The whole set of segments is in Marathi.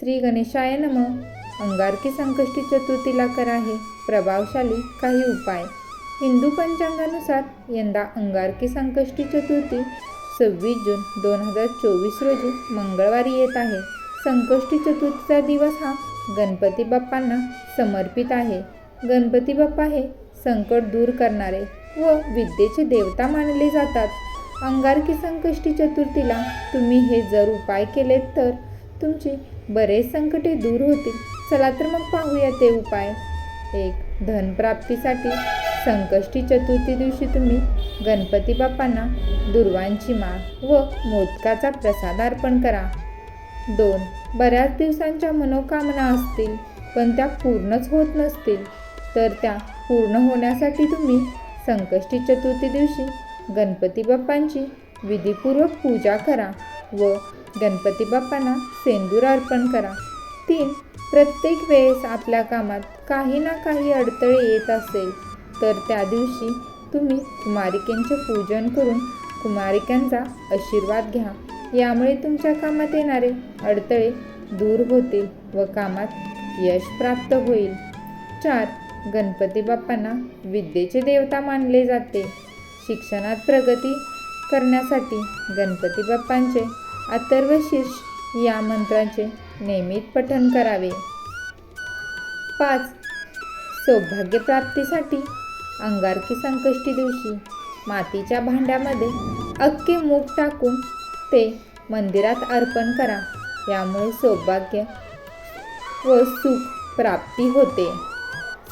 श्री गणेशाय नम. अंगारकी संकष्टी चतुर्थीला करा हे प्रभावशाली काही उपाय. हिंदू पंचांगानुसार यंदा अंगारकी संकष्टी चतुर्थी सव्वीस जून दोन हजार चोवीस रोजी मंगळवारी येत आहे. संकष्टी चतुर्थीचा दिवस हा गणपती बाप्पांना समर्पित आहे. गणपती बाप्पा हे संकट दूर करणारे व विद्येचे देवता मानले जातात. अंगारकी संकष्टी चतुर्थीला तुम्ही हे जर उपाय केलेत तर तुमची बरेच संकटे दूर होतील. चला तर मग पाहूया ते उपाय. एक धनप्राप्तीसाठी संकष्टी चतुर्थी दिवशी तुम्ही गणपती बाप्पांना दुर्वांची माळ व मोदकाचा प्रसाद अर्पण करा. दोन बऱ्याच दिवसांच्या मनोकामना असतील पण त्या पूर्णच होत नसतील. तर त्या पूर्ण होण्यासाठी तुम्ही संकष्टी चतुर्थी दिवशी गणपती बाप्पांची विधीपूर्वक पूजा करा. व गणपती बाप्पांना सेंदूर अर्पण करा. तीन प्रत्येक वेळेस आपल्या कामात काही ना काही अडथळे येत असेल तर त्या दिवशी तुम्ही कुमारिकेंचे पूजन करून कुमारिकांचा आशीर्वाद घ्या. यामुळे तुमच्या कामात येणारे अडथळे दूर होतील व कामात यश प्राप्त होईल. चार गणपती बाप्पांना विद्येचे देवता मानले जाते. शिक्षणात प्रगती करण्यासाठी गणपती बाप्पांचे अथर्वशीर्ष या मंत्राचे नियमित पठण करावे. पाच. सौभाग्यप्राप्तीसाठी अंगारकी संकष्टी दिवशी मातीच्या भांड्यामध्ये अख्खे मूग टाकून ते मंदिरात अर्पण करा. यामुळे सौभाग्य व सुख प्राप्ती होते.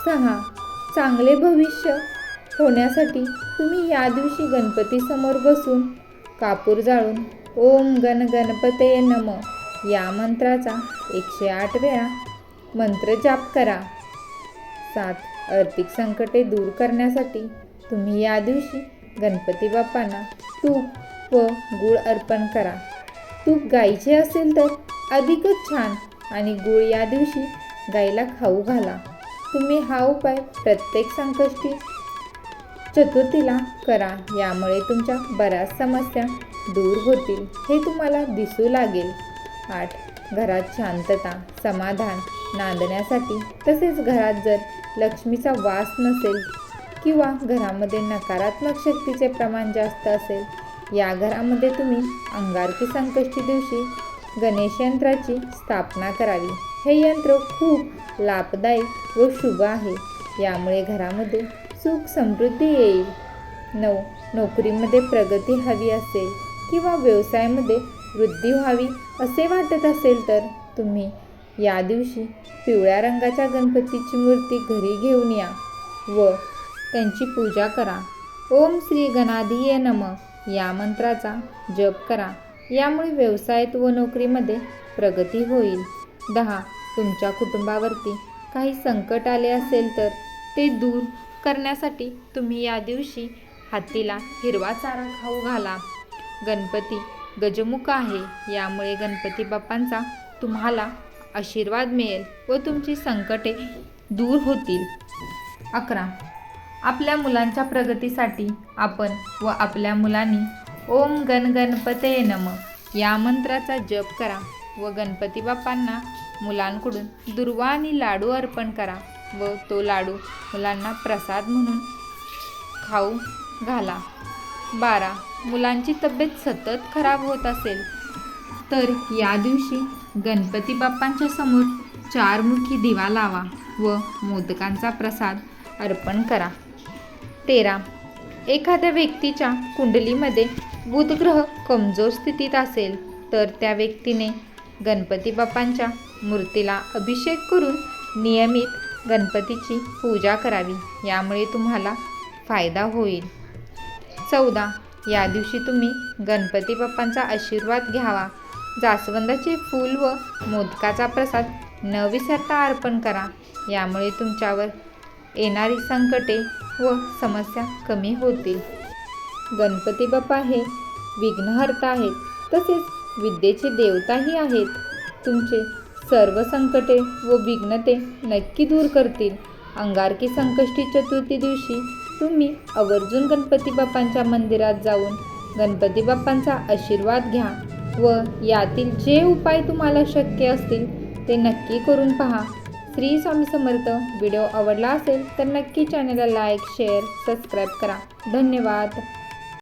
सहा. चांगले भविष्य होण्यासाठी तुम्ही या दिवशी गणपतीसमोर बसून कापूर जाळून ओम गण गणपते नम या मंत्राचा एकशे आठ वेळा मंत्र जाप करा. सात आर्थिक संकटे दूर करण्यासाठी तुम्ही या दिवशी गणपती बाप्पांना तूप व गूळ अर्पण करा. तूप गाईचे असेल तर अधिकच छान आणि गूळ या दिवशी गाईला खाऊ घाला. तुम्ही हा उपाय प्रत्येक संकष्टी चतुर्थीला करा. यामुळे तुमच्या बऱ्याच समस्या दूर होतील. हे तुम्हाला दिसू लागेल. आठ. घरात शांतता समाधान नांदण्यासाठी. तसेच घरात जर लक्ष्मीचा वास नसेल किंवा घरामध्ये नकारात्मक शक्तीचे प्रमाण जास्त असेल या घरामध्ये तुम्ही अंगारकी संकष्टी दिवशी गणेश यंत्राची स्थापना करावी. हे यंत्र खूप लाभदायी व शुभ आहे. यामुळे घरामध्ये सुख समृद्धी येईल. नऊ. नोकरीमध्ये प्रगती हवी असेल किंवा व्यवसायामध्ये वृद्धी व्हावी असे वाटत असेल तर तुम्ही या दिवशी पिवळ्या रंगाच्या गणपतीची मूर्ती घरी घेऊन या व त्यांची पूजा करा. ओम श्री गणाधीय नम. या मंत्राचा जप करा. यामुळे व्यवसायात व नोकरीमध्ये प्रगती होईल. दहा. तुमच्या कुटुंबावरती काही संकट आले असेल तर ते दूर करण्यासाठी तुम्ही या दिवशी हत्तीला हिरवा चारा खाऊ घाला. गणपती गजमुख आहे. यामुळे गणपती बाप्पांचा तुम्हाला आशीर्वाद मिळेल व तुमची संकटे दूर होतील. अकरा. आपल्या मुलांच्या प्रगतीसाठी आपण व आपल्या मुलांनी ओम गण गणपते नम. या मंत्राचा जप करा व गणपती बाप्पांना मुलांकडून दुर्वा आणि लाडू अर्पण करा. व तो लाडू मुलांना प्रसाद म्हणून खाऊ घाला. बारा. मुलांची तब्येत सतत खराब होत असेल तर या दिवशी गणपती बाप्पांच्या समोर चारमुखी दिवा लावा व मोदकांचा प्रसाद अर्पण करा. तेरा. एखाद्या व्यक्तीच्या कुंडलीमध्ये बुधग्रह कमजोर स्थितीत असेल तर त्या व्यक्तीने गणपती बाप्पांच्या मूर्तीला अभिषेक करून नियमित गणपतीची पूजा करावी. यामुळे तुम्हाला फायदा होईल. चौदा. या दिवशी तुम्ही गणपती बाप्पांचा आशीर्वाद घ्यावा. जास्वंदाचे फूल व मोदकाचा प्रसाद न विसरता अर्पण करा. यामुळे तुमच्यावर येणारी संकटे व समस्या कमी होतील. गणपती बाप्पा हे विघ्नहर्ता आहेत. तसेच विद्येचे देवताही आहेत. तुमचे सर्व संकटे व विघ्नते नक्की दूर करतील. अंगारकी संकष्टी चतुर्थी दिवशी तुम्ही आवर्जून गणपती बाप्पांच्या मंदिरात जाऊन गणपती बाप्पांचा आशीर्वाद घ्या व यातील जे उपाय तुम्हाला शक्य असतील ते नक्की करून पहा. श्री स्वामी समर्थ व्हिडिओ आवडला असेल तर नक्की चॅनलला लाईक शेअर सबस्क्राईब करा. धन्यवाद.